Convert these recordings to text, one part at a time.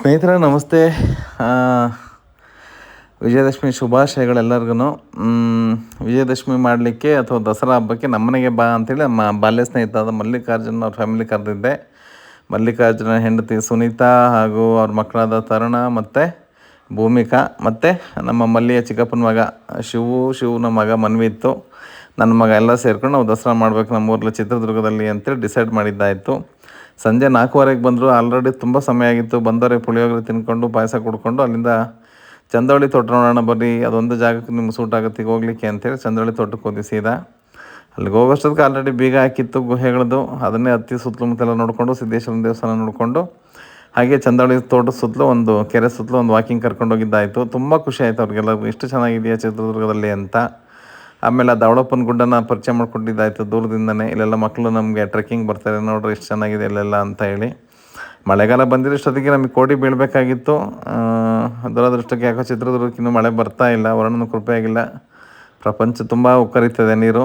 ಸ್ನೇಹಿತರೆ, ನಮಸ್ತೆ. ವಿಜಯದಶಮಿ ಶುಭಾಶಯಗಳೆಲ್ಲರಿಗೂ ವಿಜಯದಶಮಿ ಮಾಡಲಿಕ್ಕೆ ಅಥವಾ ದಸರಾ ಹಬ್ಬಕ್ಕೆ ನಮ್ಮನೆಗೆ ಬಾ ಅಂತೇಳಿ ನಮ್ಮ ಬಾಲ್ಯ ಸ್ನೇಹಿತರಾದ ಮಲ್ಲಿಕಾರ್ಜುನ ಅವ್ರ ಫ್ಯಾಮಿಲಿ ಕರೆದಿದ್ದೆ. ಮಲ್ಲಿಕಾರ್ಜುನ ಹೆಂಡತಿ ಸುನೀತಾ ಹಾಗೂ ಅವ್ರ ಮಕ್ಕಳಾದ ತರುಣ ಮತ್ತು ಭೂಮಿಕಾ ಮತ್ತು ನಮ್ಮ ಮಲ್ಲಿಯ ಚಿಕ್ಕಪ್ಪನ ಮಗ ಶಿವು, ಶಿವನ ಮಗ ಮನ್ವಿತ್ತು. ನನ್ನ ಮಗ ಎಲ್ಲ ಸೇರ್ಕೊಂಡು ನಾವು ದಸರಾ ಮಾಡ್ಬೇಕು ನಮ್ಮ ಊರಲ್ಲಿ ಚಿತ್ರದುರ್ಗದಲ್ಲಿ ಅಂತೇಳಿ ಡಿಸೈಡ್ ಮಾಡಿದ್ದಾಯಿತು. ಸಂಜೆ ನಾಲ್ಕೂವರೆಗೆ ಬಂದರು ಆಲ್ರೆಡಿ ತುಂಬ ಸಮಯ ಆಗಿತ್ತು. ಬಂದವರೆ ಪುಳಿಯೋಗರೆ ತಿನ್ಕೊಂಡು ಪಾಯಸ ಕುಡ್ಕೊಂಡು ಅಲ್ಲಿಂದ ಚಂದವಳ್ಳಿ ತೋಟ ನೋಡೋಣ ಬರ್ರಿ ಅದೊಂದು ಜಾಗಕ್ಕೆ ನಿಮ್ಗೆ ಸೂಟ್ ಆಗುತ್ತೆ. ಈಗ ಹೋಗ್ಲಿಕ್ಕೆ ಅಂತೇಳಿ ಚಂದವಳ್ಳಿ ತೋಟಕ್ಕೆ ಹೋದ್ವಿ ಸೀದಾ. ಅಲ್ಲಿಗೆ ಹೋಗೋಷ್ಟೊತ್ತಿಗೆ ಆಲ್ರೆಡಿ ಬೀಗ ಹಾಕಿತ್ತು ಗುಹೆಗಳದ್ದು ಅದನ್ನೇ ಹತ್ತಿ ಸುತ್ತಮುತ್ತೆಲ್ಲ ನೋಡಿಕೊಂಡು, ಸಿದ್ದೇಶ್ವರನ ದೇವಸ್ಥಾನ ನೋಡಿಕೊಂಡು. ಹಾಗೆ ಚಂದವಳಿ ತೋಟದ ಸುತ್ತಲೂ ಒಂದು, ಕೆರೆ ಸುತ್ತಲೂ ಒಂದು ವಾಕಿಂಗ್ ಕರ್ಕೊಂಡು ಹೋಗಿದ್ದಾಯಿತು. ತುಂಬ ಖುಷಿ ಆಯಿತು ಅವ್ರಿಗೆಲ್ಲರಿಗೂ. ಎಷ್ಟು ಚೆನ್ನಾಗಿದೆಯಾ ಚಿತ್ರದುರ್ಗದಲ್ಲಿ ಅಂತ. ಆಮೇಲೆ ಆ ದಾವಳಪ್ಪನ ಗುಡ್ಡನ ಪರಿಚಯ ಮಾಡಿಕೊಟ್ಟಿದ್ದಾಯಿತು ದೂರದಿಂದನೇ. ಇಲ್ಲೆಲ್ಲ ಮಕ್ಕಳು ನಮಗೆ ಟ್ರೆಕ್ಕಿಂಗ್ ಬರ್ತಾರೆ. ನೋಡ್ರಿ ಎಷ್ಟು ಚೆನ್ನಾಗಿದೆ ಇಲ್ಲೆಲ್ಲ ಅಂತ ಹೇಳಿ. ಮಳೆಗಾಲ ಬಂದಿರೋಷ್ಟೊತ್ತಿಗೆ ನಮಗೆ ಕೋಡಿ ಬೀಳಬೇಕಾಗಿತ್ತು. ದುರದೃಷ್ಟಕ್ಕೆ ಯಾಕೋ ಚಿತ್ರದುರ್ಗಕ್ಕೆ ಇನ್ನೂ ಮಳೆ ಬರ್ತಾ ಇಲ್ಲ. ವರ್ಣನ ಕೃಪೆಯಾಗಿಲ್ಲ. ಪ್ರಪಂಚ ತುಂಬ ಉಕ್ಕರಿತದೆ ನೀರು.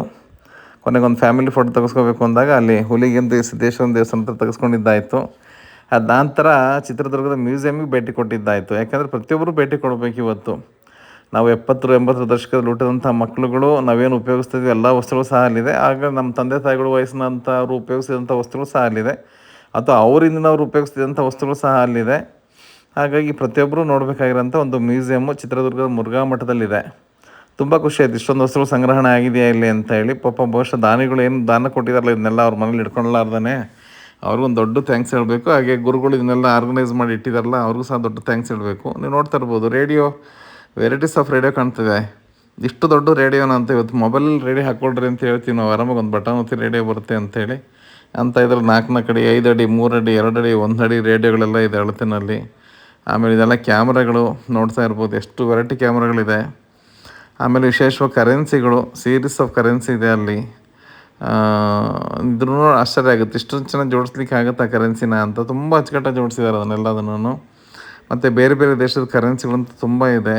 ಕೊನೆಗೊಂದು ಫ್ಯಾಮಿಲಿ ಫೋಟೋ ತೆಗೆಸ್ಕೋಬೇಕು ಅಂದಾಗ ಅಲ್ಲಿ ಹುಲಿಗೆಂದು ಸಿದ್ದೇಶ್ವರ ದೇವಸ್ಥಾನ ಹತ್ರ ತೆಗೆಸ್ಕೊಂಡಿದ್ದಾಯಿತು. ಅದ ನಂತರ ಚಿತ್ರದುರ್ಗದ ಮ್ಯೂಸಿಯಮ್ಗೆ ಭೇಟಿ ಕೊಟ್ಟಿದ್ದಾಯಿತು. ಯಾಕಂದರೆ ಪ್ರತಿಯೊಬ್ಬರು ಭೇಟಿ ಕೊಡಬೇಕು ಇವತ್ತು. ನಾವು ಎಪ್ಪತ್ತರ, ಎಂಬತ್ತರ ದಶಕದಲ್ಲಿ ಹುಟ್ಟಿದಂಥ ಮಕ್ಕಳುಗಳು ನಾವೇನು ಉಪಯೋಗಿಸ್ತಿದ್ವಿ, ಎಲ್ಲ ವಸ್ತುಗಳು ಸಹ ಅಲ್ಲಿದೆ. ಆಗ ನಮ್ಮ ತಂದೆ, ತಾಯಿಗಳು ವಯಸ್ಸಿನಂಥ ಅವರು ಉಪಯೋಗಿಸಿದಂಥ ವಸ್ತುಗಳು ಸಹ ಅಲ್ಲಿದೆ. ಅಥವಾ ಅವರಿಂದ ಅವರು ಉಪಯೋಗಿಸ್ತಿದ್ದಂಥ ವಸ್ತುಗಳು ಸಹ ಅಲ್ಲಿದೆ. ಹಾಗಾಗಿ ಪ್ರತಿಯೊಬ್ಬರು ನೋಡಬೇಕಾಗಿರೋಂಥ ಒಂದು ಮ್ಯೂಸಿಯಮ್ಮು ಚಿತ್ರದುರ್ಗದ ಮುರುಘಾ ಮಠದಲ್ಲಿದೆ. ತುಂಬ ಖುಷಿ ಆಯ್ತು. ಇಷ್ಟೊಂದು ವಸ್ತುಗಳು ಸಂಗ್ರಹಣೆ ಆಗಿದೆಯಾ ಇಲ್ಲಿ ಅಂತ ಹೇಳಿ. ಪಾಪ ಬಹುಶಃ ದಾನಿಗಳು ಏನು ದಾನ ಕೊಟ್ಟಿದ್ದಾರಲ್ಲ, ಇದನ್ನೆಲ್ಲ ಅವ್ರ ಮನೇಲಿ ಇಟ್ಕೊಳ್ಳಾರ್ದೇ ಅವ್ರಿಗೊಂದು ದೊಡ್ಡ ಥ್ಯಾಂಕ್ಸ್ ಹೇಳಬೇಕು. ಹಾಗೆ ಗುರುಗಳು ಇದನ್ನೆಲ್ಲ ಆರ್ಗನೈಸ್ ಮಾಡಿ ಇಟ್ಟಿದ್ದಾರಲ್ಲ, ಅವ್ರಿಗೂ ಸಹ ದೊಡ್ಡ ಥ್ಯಾಂಕ್ಸ್ ಹೇಳಬೇಕು. ನೀವು ನೋಡ್ತಾ ಇರ್ಬೋದು, ರೇಡಿಯೋ ವೆರೈಟೀಸ್ ಆಫ್ ರೇಡಿಯೋ ಕಾಣ್ತಿದೆ ಇಷ್ಟು ದೊಡ್ಡ ರೇಡಿಯೋನ ಅಂತ ಇವತ್ತು ಮೊಬೈಲಲ್ಲಿ ರೇಡಿಯೋ ಹಾಕ್ಕೊಳ್ರಿ ಅಂತ ಹೇಳ್ತೀವಿ ನಾವು. ಆರಾಮಾಗಿ ಒಂದು ಬಟನ್ ಒತ್ತಿ ರೇಡಿಯೋ ಬರುತ್ತೆ ಅಂತೇಳಿ. ಅಂತ ಇದ್ರಲ್ಲಿ ನಾಲ್ಕು ನಾಲ್ಕು ಅಡಿ ಐದು ಅಡಿ, ಮೂರು ಅಡಿ, ಎರಡು ಅಡಿ, ಒಂದು ಅಡಿ ರೇಡಿಯೋಗಳೆಲ್ಲ ಇದೆ ಅಳತಿನಲ್ಲಿ. ಆಮೇಲೆ ಇದೆಲ್ಲ ಕ್ಯಾಮ್ರಾಗಳು ನೋಡ್ತಾ ಇರ್ಬೋದು. ಎಷ್ಟು ವೆರೈಟಿ ಕ್ಯಾಮ್ರಾಗಳಿದೆ. ಆಮೇಲೆ ವಿಶೇಷವಾಗಿ ಕರೆನ್ಸಿಗಳು ಸೀರೀಸ್ ಆಫ್ ಕರೆನ್ಸಿ ಇದೆ ಅಲ್ಲಿ. ಇದ್ರೂ ಆಶ್ಚರ್ಯ ಆಗುತ್ತೆ. ಇಷ್ಟೊಂದು ಚೆನ್ನಾಗಿ ಜೋಡಿಸ್ಲಿಕ್ಕೆ ಆಗುತ್ತೆ ಆ ಕರೆನ್ಸಿನ ಅಂತ. ತುಂಬ ಅಚ್ಚುಕಟ್ಟಾಗಿ ಜೋಡಿಸಿದ್ದಾರೆ ಅದನ್ನೆಲ್ಲದನ್ನು ಮತ್ತು ಬೇರೆ ಬೇರೆ ದೇಶದ ಕರೆನ್ಸಿಗಳಂತೂ ತುಂಬ ಇದೆ.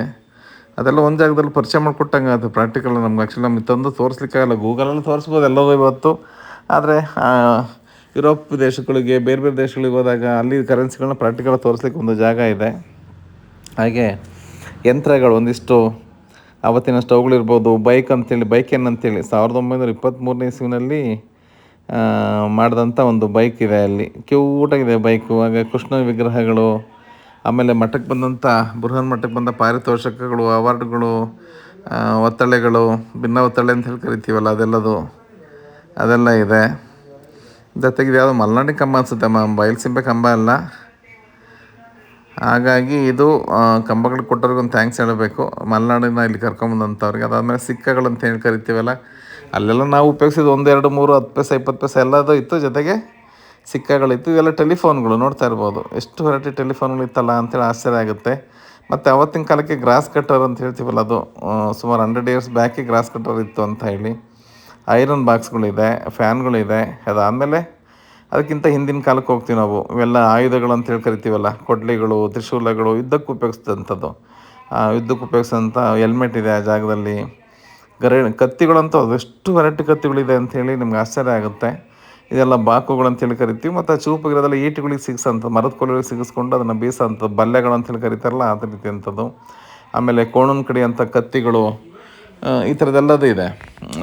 ಅದೆಲ್ಲ ಒಂದು ಜಾಗದಲ್ಲಿ ಪರಿಚಯ ಮಾಡಿಕೊಟ್ಟಂಗೆ ಅದು ಪ್ರಾಕ್ಟಿಕಲ್ ನಮ್ಗೆ ಆ್ಯಕ್ಚುಲಿ ನಮ್ಗೆ ತಂದು ತೋರಿಸ್ಲಿಕ್ಕಾಗಲ್ಲ. ಗೂಗಲಲ್ಲಿ ತೋರಿಸ್ಬೋದು, ಎಲ್ಲವೂ ಇವತ್ತು. ಆದರೆ ಯುರೋಪ್ ದೇಶಗಳಿಗೆ, ಬೇರೆ ಬೇರೆ ದೇಶಗಳಿಗೆ ಹೋದಾಗ ಅಲ್ಲಿ ಕರೆನ್ಸಿಗಳನ್ನ ಪ್ರಾಕ್ಟಿಕಲ್ ತೋರಿಸ್ಲಿಕ್ಕೆ ಒಂದು ಜಾಗ ಇದೆ. ಹಾಗೆ ಯಂತ್ರಗಳು ಒಂದಿಷ್ಟು ಆವತ್ತಿನ ಸ್ಟವ್ಗಳಿರ್ಬೋದು ಬೈಕ್ ಅಂತೇಳಿ ಬೈಕ್ ಏನಂತೇಳಿ ಸಾವಿರದ ಒಂಬೈನೂರ ಇಪ್ಪತ್ತ್ಮೂರನೇ ಇಸ್ವಿನಲ್ಲಿ ಮಾಡಿದಂಥ ಒಂದು ಬೈಕ್ ಇದೆ ಅಲ್ಲಿ. ಕ್ಯೂಟಾಗಿದೆ ಬೈಕು ಹಾಗೆ ಕೃಷ್ಣ ವಿಗ್ರಹಗಳು ಆಮೇಲೆ ಮಠಕ್ಕೆ ಬಂದಂಥ, ಬೃಹನ್ ಮಠಕ್ಕೆ ಬಂದ ಪಾರಿತೋಷಕಗಳು, ಅವಾರ್ಡ್ಗಳು ಒತ್ತಳೆಗಳು, ಭಿನ್ನ ಒತ್ತಳೆ ಅಂತ ಹೇಳಿ ಕರಿತೀವಲ್ಲ, ಅದೆಲ್ಲದು, ಅದೆಲ್ಲ ಇದೆ. ಜೊತೆಗೆ ಇದು ಯಾವುದೋ ಮಲ್ನಾಡಿ ಕಂಬ ಅನಿಸುತ್ತೆ, ಮ ಸಿಂಬೆ ಕಂಬ ಅಲ್ಲ. ಹಾಗಾಗಿ ಇದು ಕಂಬಗಳು ಕೊಟ್ಟವ್ರಿಗೊಂದು ಥ್ಯಾಂಕ್ಸ್ ಹೇಳಬೇಕು. ಮಲೆನಾಡಿನ ಇಲ್ಲಿ ಕರ್ಕೊಂಬಂದಂಥವ್ರಿಗೆ ಅದಾದಮೇಲೆ ಸಿಕ್ಕಗಳು ಅಂತ ಹೇಳಿ ಕರಿತೀವಲ್ಲ, ಅಲ್ಲೆಲ್ಲ ನಾವು ಉಪಯೋಗಿಸಿದ ಒಂದು ಎರಡು ಮೂರು, ಹತ್ತು ಪೈಸೆ, ಇಪ್ಪತ್ತು ಪೈಸೆ ಎಲ್ಲದೂ ಇತ್ತು. ಜೊತೆಗೆ ಸಿಕ್ಕಗಳಿತ್ತು ಇವೆಲ್ಲ ಟೆಲಿಫೋನ್ಗಳು ನೋಡ್ತಾ ಇರ್ಬೋದು. ಎಷ್ಟು ವೆರೈಟಿ ಟೆಲಿಫೋನ್ಗಳು ಇತ್ತಲ್ಲ ಅಂತೇಳಿ ಆಶ್ಚರ್ಯ ಆಗುತ್ತೆ. ಮತ್ತು ಅವತ್ತಿನ ಕಾಲಕ್ಕೆ ಗ್ರಾಸ್ ಕಟ್ಟರ್ ಅಂತ ಹೇಳ್ತೀವಲ್ಲ ಅದು ಸುಮಾರು ಹಂಡ್ರೆಡ್ ಇಯರ್ಸ್ ಬ್ಯಾಕೆ ಗ್ರಾಸ್ ಕಟ್ಟರ್ ಇತ್ತು ಅಂತ ಹೇಳಿ. ಐರನ್ ಬಾಕ್ಸ್ಗಳಿದೆ, ಫ್ಯಾನ್ಗಳಿದೆ, ಅದಾದಮೇಲೆ ಅದಕ್ಕಿಂತ ಹಿಂದಿನ ಕಾಲಕ್ಕೆ ಹೋಗ್ತೀವಿ ನಾವು. ಇವೆಲ್ಲ ಆಯುಧಗಳು ಅಂತ ಹೇಳಿ ಕರಿತೀವಲ್ಲ, ಕೊಡ್ಲಿಗಳು, ತ್ರಿಶೂಲಗಳು, ಯುದ್ಧಕ್ಕೆ ಉಪಯೋಗಿಸಿದಂಥದ್ದು. ಯುದ್ಧಕ್ಕೆ ಉಪಯೋಗಿಸಿದಂಥ ಹೆಲ್ಮೆಟ್ ಇದೆ ಆ ಜಾಗದಲ್ಲಿ. ಗರ, ಕತ್ತಿಗಳಂತೂ ಅದೆಷ್ಟು ವೆರೈಟಿ ಕತ್ತಿಗಳಿದೆ ಅಂಥೇಳಿ ನಿಮ್ಗೆ ಆಶ್ಚರ್ಯ ಆಗುತ್ತೆ. ಇದೆಲ್ಲ ಬಾಕುಗಳು ಅಂತೇಳಿ ಕರಿತೀವಿ. ಮತ್ತು ಚೂಪಿಗಿರೋದೆಲ್ಲ ಈಟಿಗಳಿಗೆ ಸಿಗಿಸೋಂಥ ಮರದ ಕೊಲೆಗಳಿಗೆ ಸಿಗಿಸ್ಕೊಂಡು ಅದನ್ನು ಬೀಸೋಂಥದ್ದು ಬಲ್ಲೆಗಳು ಅಂತೇಳಿ ಕರಿತಾರಲ್ಲ ಆ ರೀತಿ ಅಂಥದ್ದು. ಆಮೇಲೆ ಕೋಣನ ಕಡಿ ಅಂಥ ಕತ್ತಿಗಳು ಈ ಥರದ್ದೆಲ್ಲದೂ ಇದೆ.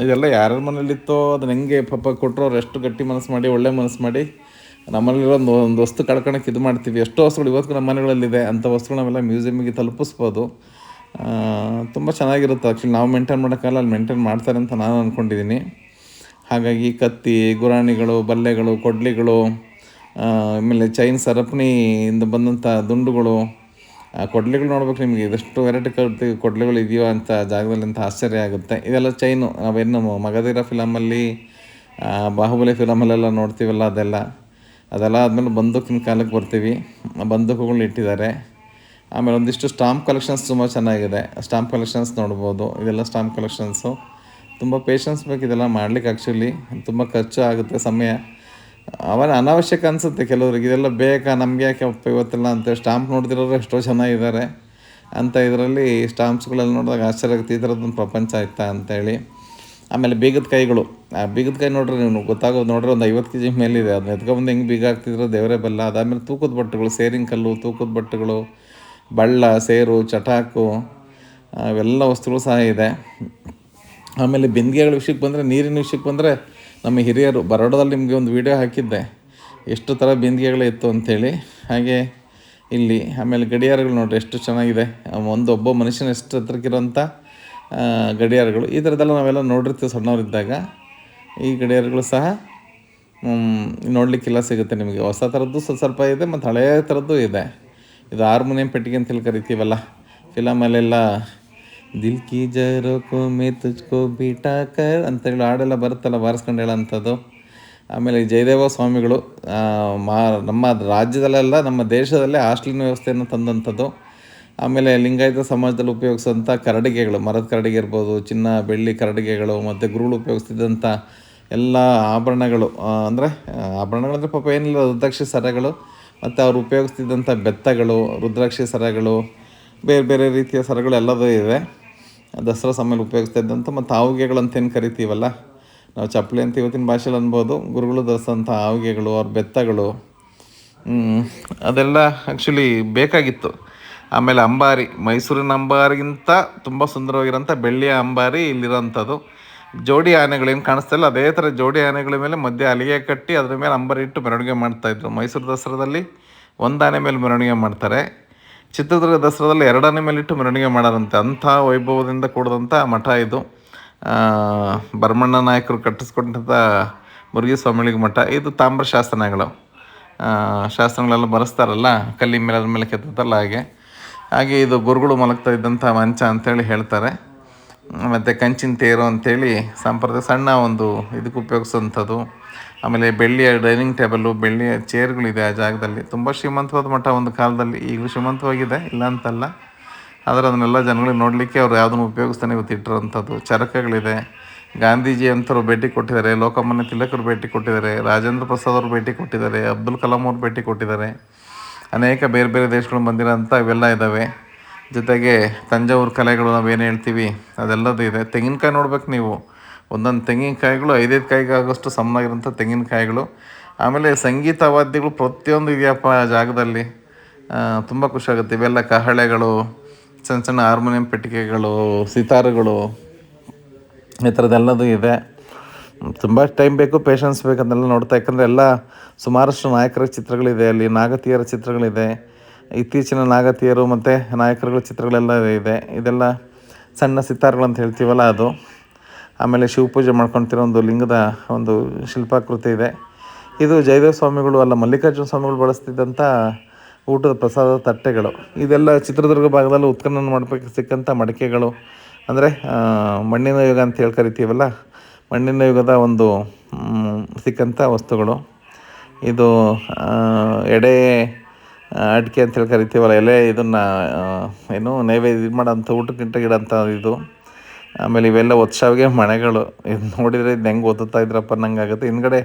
ಇದೆಲ್ಲ ಯಾರ್ಯಾರ ಮನೇಲಿತ್ತೋ ಅದನ್ನ ಹೆಂಗೆ ಪಾಪ ಕೊಟ್ಟರು ಅವ್ರು ಎಷ್ಟು ಗಟ್ಟಿ ಮನಸ್ಸು ಮಾಡಿ, ಒಳ್ಳೆ ಮನಸ್ಸು ಮಾಡಿ ನಮ್ಮಲ್ಲಿರೋ ಒಂದು ಒಂದು ವಸ್ತು ಕಳ್ಕೊಳಕ್ಕೆ ಇದು ಮಾಡ್ತೀವಿ. ಎಷ್ಟೋ ವಸ್ತುಗಳು ಇವತ್ತು ನಮ್ಮ ಮನೆಗಳಲ್ಲಿದೆ. ಅಂಥ ವಸ್ತುಗಳು ನಾವೆಲ್ಲ ಮ್ಯೂಸಿಯಮಿಗೆ ತಲುಪಿಸ್ಬೋದು. ತುಂಬ ಚೆನ್ನಾಗಿರುತ್ತೆ. ಆ್ಯಕ್ಚುಲಿ ನಾವು ಮೇಂಟೈನ್ ಮಾಡೋಕ್ಕಾಗಲ್ಲ ಅಲ್ಲಿ ಮೇಂಟೈನ್ ಮಾಡ್ತಾರೆ ಅಂತ ನಾನು ಅಂದ್ಕೊಂಡಿದ್ದೀನಿ ಹಾಗಾಗಿ ಕತ್ತಿ, ಗುರಾಣಿಗಳು, ಬಲ್ಲೆಗಳು, ಕೊಡ್ಲಿಗಳು ಆಮೇಲೆ ಚೈನ್ ಸರಪಣಿಯಿಂದ ಬಂದಂಥ ದುಂಡುಗಳು ಕೊಡ್ಲಿಗಳು ನೋಡ್ಬೇಕು ನಿಮಗೆ. ಇದೆಷ್ಟು ವೆರೈಟಿ ಕತ್ತಿ ಕೊಡ್ಲಿಗಳು ಇದೆಯೋ ಅಂತ ಜಾಗದಲ್ಲಿ ಅಂತ ಆಶ್ಚರ್ಯ ಆಗುತ್ತೆ. ಇದೆಲ್ಲ ಚೈನು ನಾವೇನು ಮಗಧೀರ ಫಿಲಮಲ್ಲಿ ಬಾಹುಬಲಿ ಫಿಲಮಲ್ಲೆಲ್ಲ ನೋಡ್ತೀವಲ್ಲ ಅದೆಲ್ಲ. ಅದೆಲ್ಲ ಆದಮೇಲೆ ಬಂದೂಕಿನ ಕಾಲಕ್ಕೆ ಬರ್ತೀವಿ. ಬಂದೂಕುಗಳು ಇಟ್ಟಿದ್ದಾರೆ. ಆಮೇಲೆ ಒಂದಿಷ್ಟು ಸ್ಟಾಂಪ್ ಕಲೆಕ್ಷನ್ಸ್ ತುಂಬ ಚೆನ್ನಾಗಿದೆ. ಸ್ಟಾಂಪ್ ಕಲೆಕ್ಷನ್ಸ್ ನೋಡ್ಬೋದು. ಇದೆಲ್ಲ ಸ್ಟಾಂಪ್ ಕಲೆಕ್ಷನ್ಸು ತುಂಬ ಪೇಷನ್ಸ್ ಬೇಕು ಇದೆಲ್ಲ ಮಾಡ್ಲಿಕ್ಕೆ ಆ್ಯಕ್ಚುಲಿ ತುಂಬ ಖರ್ಚು ಆಗುತ್ತೆ, ಸಮಯ. ಅವನ ಅನಾವಶ್ಯಕ ಅನಿಸುತ್ತೆ ಕೆಲವ್ರಿಗೆ. ಇದೆಲ್ಲ ಬೇಕಾ? ನಮಗೆ ಯಾಕೆ ಇವತ್ತೆಲ್ಲ ಅಂತ ಸ್ಟಾಂಪ್ ನೋಡ್ತಿರೋರು ಎಷ್ಟೋ ಚೆನ್ನಾಗಿದ್ದಾರೆ ಅಂತ ಇದರಲ್ಲಿ ಸ್ಟಾಂಪ್ಸ್ಗಳೆಲ್ಲ ನೋಡಿದಾಗ ಆಶ್ಚರ್ಯ ಆಗುತ್ತೆ. ಈ ಪ್ರಪಂಚ ಆಯ್ತಾ ಅಂತೇಳಿ ಆಮೇಲೆ ಬೀಗದ ಕೈಗಳು. ಆ ಬೀಗದ ಕೈ ನೋಡ್ರಿ ನೀವು ಗೊತ್ತಾಗೋದು ನೋಡ್ರಿ ಒಂದು ಐವತ್ತು ಕೆ ಜಿ ಮೇಲಿದೆ. ಅದನ್ನ ಎತ್ಕೊಂಬಂದು ಹೆಂಗೆ ಬೀಗ ಹಾಕ್ತಿದ್ರು ದೇವರೇ ಬಲ್ಲ. ಅದಾದಮೇಲೆ ತೂಕದ ಬಟ್ಟೆಗಳು, ಸೇರಿನ ಕಲ್ಲು, ತೂಕದ ಬಟ್ಟೆಗಳು, ಬಳ್ಳ, ಸೇರು, ಚಟಾಕು ಅವೆಲ್ಲ ವಸ್ತುಗಳು ಸಹ ಇದೆ. ಆಮೇಲೆ ಬಿಂದಿಗೆಗಳ ವಿಷಯಕ್ಕೆ ಬಂದರೆ, ನೀರಿನ ವಿಷಯಕ್ಕೆ ಬಂದರೆ, ನಮ್ಮ ಹಿರಿಯರು ಬರೋಡದಲ್ಲಿ ನಿಮಗೆ ಒಂದು ವಿಡಿಯೋ ಹಾಕಿದ್ದೆ. ಎಷ್ಟು ಥರ ಬಿಂದಿಗೆಗಳು ಇತ್ತು ಅಂಥೇಳಿ. ಹಾಗೆ ಇಲ್ಲಿ ಆಮೇಲೆ ಗಡಿಯಾರಗಳು ನೋಡಿರಿ ಎಷ್ಟು ಚೆನ್ನಾಗಿದೆ. ಒಂದು ಒಬ್ಬ ಮನುಷ್ಯನ ಎಷ್ಟು ಹತ್ರಕ್ಕಿರೋಂಥ ಗಡಿಯಾರಗಳು. ಈ ಥರದ್ದೆಲ್ಲ ನಾವೆಲ್ಲ ನೋಡಿರ್ತೀವಿ ಸಣ್ಣವರಿದ್ದಾಗ. ಈ ಗಡಿಯಾರಗಳು ಸಹ ನೋಡಲಿಕ್ಕೆಲ್ಲ ಸಿಗುತ್ತೆ ನಿಮಗೆ. ಹೊಸ ಥರದ್ದು ಸ್ವಲ್ಪ ಸ್ವಲ್ಪ ಇದೆ, ಮತ್ತು ಹಳೆಯ ಥರದ್ದು ಇದೆ. ಇದು ಹಾರ್ಮೋನಿಯಂ ಪೆಟ್ಟಿಗೆ ಅಂತೇಳಿ ಕರಿತೀವಲ್ಲ. ಫಿಲಮಲ್ಲೆಲ್ಲ ದಿಲ್ ಕಿ ಜರೋಕೋ ಮೇ ತುಜ್ಕೋ ಬಿಟಾಕರ್ ಅಂತೇಳಿ ಹಾಡೆಲ್ಲ ಬರುತ್ತಲ್ಲ ಬಾರಿಸ್ಕೊಂಡು ಹೇಳೋಂಥದ್ದು. ಆಮೇಲೆ ಜಯದೇವ ಸ್ವಾಮಿಗಳು ಮಾ, ನಮ್ಮ ರಾಜ್ಯದಲ್ಲೆಲ್ಲ, ನಮ್ಮ ದೇಶದಲ್ಲೇ ಹಾಸ್ಟೆಲಿನ ವ್ಯವಸ್ಥೆಯನ್ನು ತಂದಂಥದ್ದು. ಆಮೇಲೆ ಲಿಂಗಾಯತ ಸಮಾಜದಲ್ಲಿ ಉಪಯೋಗಿಸೋಂಥ ಕರಡಿಗೆಗಳು, ಮರದ ಕರಡಿಗೆ ಇರ್ಬೋದು, ಚಿನ್ನ, ಬೆಳ್ಳಿ ಕರಡಿಗೆಗಳು, ಮತ್ತು ಗುರುಗಳು ಉಪಯೋಗಿಸ್ತಿದ್ದಂಥ ಎಲ್ಲ ಆಭರಣಗಳು ಅಂದರೆ ಆಭರಣಗಳಂದರೆ ಪಾಪ ಏನಿಲ್ಲ, ರುದ್ರಾಕ್ಷಿ ಸರಗಳು, ಮತ್ತು ಅವ್ರು ಉಪಯೋಗಿಸ್ತಿದ್ದಂಥ ಬೆತ್ತಗಳು, ರುದ್ರಾಕ್ಷಿ ಸರಗಳು, ಬೇರೆ ಬೇರೆ ರೀತಿಯ ಸರಗಳು ಎಲ್ಲದೂ ಇದೆ ದಸರಾ ಸಮಯದಲ್ಲಿ ಉಪಯೋಗಿಸ್ತಾ ಇದ್ದಂಥ ಮತ್ತು ಆವುಗೆಗಳು ಅಂತ ಏನು ಕರಿತೀವಲ್ಲ, ನಾವು ಚಪ್ಪಲಿ ಅಂತ ಇವತ್ತಿನ ಭಾಷೆಯಲ್ಲಿ ಅನ್ಬೋದು, ಗುರುಗಳು ಧರಿಸೋಂಥ ಆವುಗೆಗಳು ಅವ್ರ ಬೆತ್ತಗಳು ಅದೆಲ್ಲ ಆ್ಯಕ್ಚುಲಿ ಬೇಕಾಗಿತ್ತು. ಆಮೇಲೆ ಅಂಬಾರಿ, ಮೈಸೂರಿನ ಅಂಬಾರಿಗಿಂತ ತುಂಬ ಸುಂದರವಾಗಿರೋಂಥ ಬೆಳ್ಳಿಯ ಅಂಬಾರಿ ಇಲ್ಲಿರೋಂಥದ್ದು. ಜೋಡಿ ಆನೆಗಳೇನು ಕಾಣಿಸ್ತಾ ಇಲ್ಲ, ಅದೇ ಥರ ಜೋಡಿ ಆನೆಗಳ ಮೇಲೆ ಮಧ್ಯೆ ಅಲಿಗೆ ಕಟ್ಟಿ ಅದ್ರ ಮೇಲೆ ಅಂಬಾರಿ ಇಟ್ಟು ಮೆರವಣಿಗೆ ಮಾಡ್ತಾಯಿದ್ರು ಮೈಸೂರು ದಸರಾದಲ್ಲಿ ಒಂದು ಆನೆ ಮೇಲೆ ಮೆರವಣಿಗೆ ಮಾಡ್ತಾರೆ. ಚಿತ್ರದುರ್ಗ ದಸರಾದಲ್ಲಿ ಎರಡನೇ ಮೇಲಿಟ್ಟು ಮೆರವಣಿಗೆ ಮಾಡಾರಂತೆ. ಅಂಥ ವೈಭವದಿಂದ ಕೂಡಿದಂಥ ಮಠ ಇದು. ಭರಮಣ್ಣ ನಾಯಕರು ಕಟ್ಟಿಸ್ಕೊಂಡಂಥ ಮುರುಗಿ ಸ್ವಾಮಿಗಳಿಗೆ ಮಠ. ಇದು ತಾಮ್ರ ಶಾಸನಗಳು. ಶಾಸನಗಳೆಲ್ಲ ಬರೆಸ್ತಾರಲ್ಲ ಕಲ್ಲಿ ಮೇಲೆ ಮೇಲೆ ಕೆತ್ತಲ್ಲ ಹಾಗೆ. ಹಾಗೆ ಇದು ಗುರುಗಳು ಮಲಗ್ತಾ ಇದ್ದಂಥ ಮಂಚ ಅಂತೇಳಿ ಹೇಳ್ತಾರೆ. ಮತ್ತು ಕಂಚಿನ ತೇರು ಅಂಥೇಳಿ ಸಂಪ್ರದಾಯ ಸಣ್ಣ ಒಂದು ಇದಕ್ಕೆ ಉಪಯೋಗಿಸುವಂಥದ್ದು. ಆಮೇಲೆ ಬೆಳ್ಳಿಯ ಡೈನಿಂಗ್ ಟೇಬಲ್ಲು, ಬೆಳ್ಳಿಯ ಚೇರ್ಗಳಿದೆ ಆ ಜಾಗದಲ್ಲಿ. ತುಂಬ ಶ್ರೀಮಂತವಾದ ಮಠ ಒಂದು ಕಾಲದಲ್ಲಿ, ಈಗಲೂ ಶ್ರೀಮಂತವಾಗಿದೆ, ಇಲ್ಲ ಅಂತಲ್ಲ. ಆದರೆ ಅದನ್ನೆಲ್ಲ ಜನಗಳಿಗೆ ನೋಡಲಿಕ್ಕೆ ಅವ್ರು ಯಾವುದನ್ನು ಉಪಯೋಗಿಸ್ತಾನೆ ಇವತ್ತು ಇಟ್ಟಿರೋಂಥದ್ದು ಚರಕಗಳಿದೆ. ಗಾಂಧೀಜಿ ಅಂತವ್ರು ಭೇಟಿ ಕೊಟ್ಟಿದ್ದಾರೆ, ಲೋಕಮಾನ್ಯ ತಿಲಕರು ಭೇಟಿ ಕೊಟ್ಟಿದ್ದಾರೆ, ರಾಜೇಂದ್ರ ಪ್ರಸಾದ್ ಅವರು ಭೇಟಿ ಕೊಟ್ಟಿದ್ದಾರೆ, ಅಬ್ದುಲ್ ಕಲಾಂ ಅವರು ಭೇಟಿ ಕೊಟ್ಟಿದ್ದಾರೆ. ಅನೇಕ ಬೇರೆ ಬೇರೆ ದೇಶಗಳು ಬಂದಿರೋಂಥ ಇವೆಲ್ಲ ಇದ್ದಾವೆ. ಜೊತೆಗೆ ತಂಜಾವೂರು ಕಲೆಗಳು ನಾವೇನು ಹೇಳ್ತೀವಿ, ಅದೆಲ್ಲದೂ ಇದೆ. ತೆಂಗಿನಕಾಯಿ ನೋಡ್ಬೇಕು ನೀವು. ಒಂದೊಂದು ತೆಂಗಿನಕಾಯಿಗಳು, ಐದೈದು ಕಾಯಿಗೆ ಆಗೋಷ್ಟು ತೆಂಗಿನಕಾಯಿಗಳು. ಆಮೇಲೆ ಸಂಗೀತ ವಾದ್ಯಗಳು ಪ್ರತಿಯೊಂದು ಇದೆಯಪ್ಪ ಆ ಜಾಗದಲ್ಲಿ. ತುಂಬ ಖುಷಿಯಾಗುತ್ತೆ ಇವೆಲ್ಲ ಕಹಳೆಗಳು, ಸಣ್ಣ ಸಣ್ಣ ಹಾರ್ಮೋನಿಯಂ ಪೆಟ್ಟಿಗೆಗಳು, ಸಿತಾರುಗಳು, ಈ ಥರದ್ದೆಲ್ಲದೂ ಇದೆ. ತುಂಬ ಟೈಮ್ ಬೇಕು ಪೇಷನ್ಸ್ ಬೇಕು ಅದನ್ನೆಲ್ಲ ನೋಡ್ತಾ. ಯಾಕಂದರೆ ಎಲ್ಲ ಸುಮಾರಷ್ಟು ನಾಯಕರ ಚಿತ್ರಗಳಿದೆ, ಅಲ್ಲಿ ನಾಗತಿಯರ ಚಿತ್ರಗಳಿದೆ. ಇತ್ತೀಚಿನ ನಾಗತಿಯರು ಮತ್ತು ನಾಯಕರುಗಳ ಚಿತ್ರಗಳೆಲ್ಲ ಇದೆ. ಇದೆಲ್ಲ ಸಣ್ಣ ಸಿತಾರ್ಗಳು ಅಂತ ಹೇಳ್ತೀವಲ್ಲ ಅದು. ಆಮೇಲೆ ಶಿವಪೂಜೆ ಮಾಡ್ಕೊತಿರೋ ಒಂದು ಲಿಂಗದ ಒಂದು ಶಿಲ್ಪಾಕೃತಿ ಇದೆ. ಇದು ಜಯದೇವ ಸ್ವಾಮಿಗಳು ಅಲ್ಲ, ಮಲ್ಲಿಕಾರ್ಜುನ ಸ್ವಾಮಿಗಳು ಬಳಸ್ತಿದ್ದಂಥ ಊಟದ ಪ್ರಸಾದದ ತಟ್ಟೆಗಳು. ಇದೆಲ್ಲ ಚಿತ್ರದುರ್ಗ ಭಾಗದಲ್ಲಿ ಉತ್ಖನನ ಮಾಡಬೇಕು ಸಿಕ್ಕಂಥ ಮಡಿಕೆಗಳು. ಅಂದರೆ ಮಣ್ಣಿನ ಯುಗ ಅಂತ ಹೇಳಿ ಕರಿತೀವಲ್ಲ, ಮಣ್ಣಿನ ಯುಗದ ಒಂದು ಸಿಕ್ಕಂಥ ವಸ್ತುಗಳು. ಇದು ಎಡೆ ಅಡಿಕೆ ಅಂತೇಳಿ ಕರಿತೀವಲ್ಲ, ಎಲೆ ಇದನ್ನು ಏನು ನೈವೇದ್ಯ ಇದು ಮಾಡೋಂಥ ಊಟಕ್ಕಿಂತ ಅಂತ ಇದು. ಆಮೇಲೆ ಇವೆಲ್ಲ ಒತ್ಸಾವಿಗೆ ಮಣೆಗಳು. ಇದು ನೋಡಿದರೆ ಇದು ಹೆಂಗೆ ಓದುತ್ತಾ ಇದ್ರಪ್ಪ ನಂಗೆ ಆಗುತ್ತೆ. ಹಿಂದ್ಗಡೆ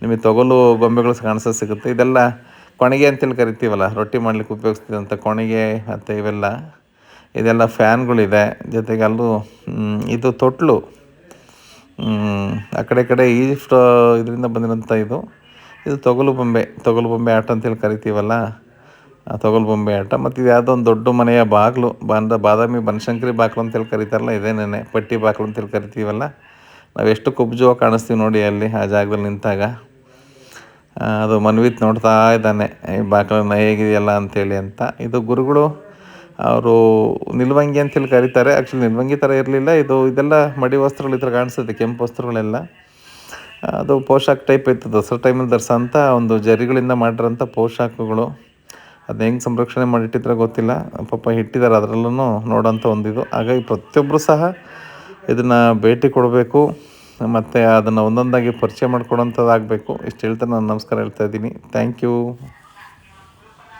ನಿಮಗೆ ತೊಗಲು ಗೊಂಬೆಗಳು ಕಾಣಿಸೋ ಸಿಗುತ್ತೆ. ಇದೆಲ್ಲ ಕೊಣಿಗೆ ಅಂತೇಳಿ ಕರಿತೀವಲ್ಲ, ರೊಟ್ಟಿ ಮಾಡಲಿಕ್ಕೆ ಉಪಯೋಗಿಸ್ತಿದ್ದಂಥ ಕೊಣಿಗೆ ಮತ್ತು ಇವೆಲ್ಲ. ಇದೆಲ್ಲ ಫ್ಯಾನ್ಗಳಿದೆ. ಜೊತೆಗೆ ಅಲ್ಲೂ ಇದು ತೊಟ್ಲು. ಆ ಕಡೆ ಕಡೆ ಈಜಿಪ್ಟ್ ಇದರಿಂದ ಬಂದಿರೋಂಥ ಇದು. ಇದು ತೊಗಲು ಬೊಂಬೆ ತೊಗಲು ಬೊಂಬೆ ಆಟ ಅಂತೇಳಿ ಕರಿತೀವಲ್ಲ. ಆ ತೊಗಲು ಬೊಂಬೆ ಆಟ. ಮತ್ತು ಇದು ಯಾವುದೋ ಒಂದು ದೊಡ್ಡ ಮನೆಯ ಬಾಗಿಲು, ಬಂದ ಬಾದಾಮಿ ಬನಶಂಕರಿ ಬಾಗಿಲು ಅಂತೇಳಿ ಕರೀತಾರಲ್ಲ ಇದೇನೇ ಪಟ್ಟಿ ಬಾಗಿಲು ಅಂತೇಳಿ ಕರಿತೀವಲ್ಲ. ನಾವು ಎಷ್ಟು ಕುಬ್ಜವಾಗಿ ಕಾಣಿಸ್ತೀವಿ ನೋಡಿ ಅಲ್ಲಿ, ಆ ಜಾಗದಲ್ಲಿ ನಿಂತಾಗ. ಅದು ಮನ್ವಿತ್ ನೋಡ್ತಾ ಇದ್ದಾನೆ, ಈ ಬಾಗಿಲನ್ನು ಹೇಗಿದೆಯಲ್ಲ ಅಂತೇಳಿ ಅಂತ. ಇದು ಗುರುಗಳು ಅವರು ನಿಲ್ವಂಗಿ ಅಂತೇಳಿ ಕರೀತಾರೆ. ಆ್ಯಕ್ಚುಲಿ ನಿಲ್ವಂಗಿ ಥರ ಇರಲಿಲ್ಲ. ಇದು ಇದೆಲ್ಲ ಮಡಿ ವಸ್ತ್ರಗಳು ಈ ಥರ ಕಾಣಿಸುತ್ತೆ, ಕೆಂಪು ವಸ್ತ್ರಗಳೆಲ್ಲ. ಅದು ಪೋಷಾಕ್ ಟೈಪ್ ಇತ್ತು, ದಸರಾ ಟೈಮಲ್ಲಿ ಧರಿಸೋಂಥ ಒಂದು ಜರಿಗಳಿಂದ ಮಾಡಿರೋಂಥ ಪೋಷಾಕುಗಳು. ಅದನ್ನ ಹೆಂಗೆ ಸಂರಕ್ಷಣೆ ಮಾಡಿಟ್ಟಿದ್ರೆ ಗೊತ್ತಿಲ್ಲ. ಪಾಪ ಇಟ್ಟಿದ್ದಾರೆ ಅದರಲ್ಲೂ ನೋಡೋಂಥ ಒಂದಿದು. ಹಾಗಾಗಿ ಪ್ರತಿಯೊಬ್ಬರು ಸಹ ಇದನ್ನು ಭೇಟಿ ಕೊಡಬೇಕು. ಮತ್ತು ಅದನ್ನು ಒಂದೊಂದಾಗಿ ಪರಿಚಯ ಮಾಡಿಕೊಡೋಂಥದ್ದಾಗಬೇಕು. ಇಷ್ಟು ಹೇಳ್ತಾ ನಾನು ನಮಸ್ಕಾರ ಹೇಳ್ತಾ ಇದ್ದೀನಿ. Thank you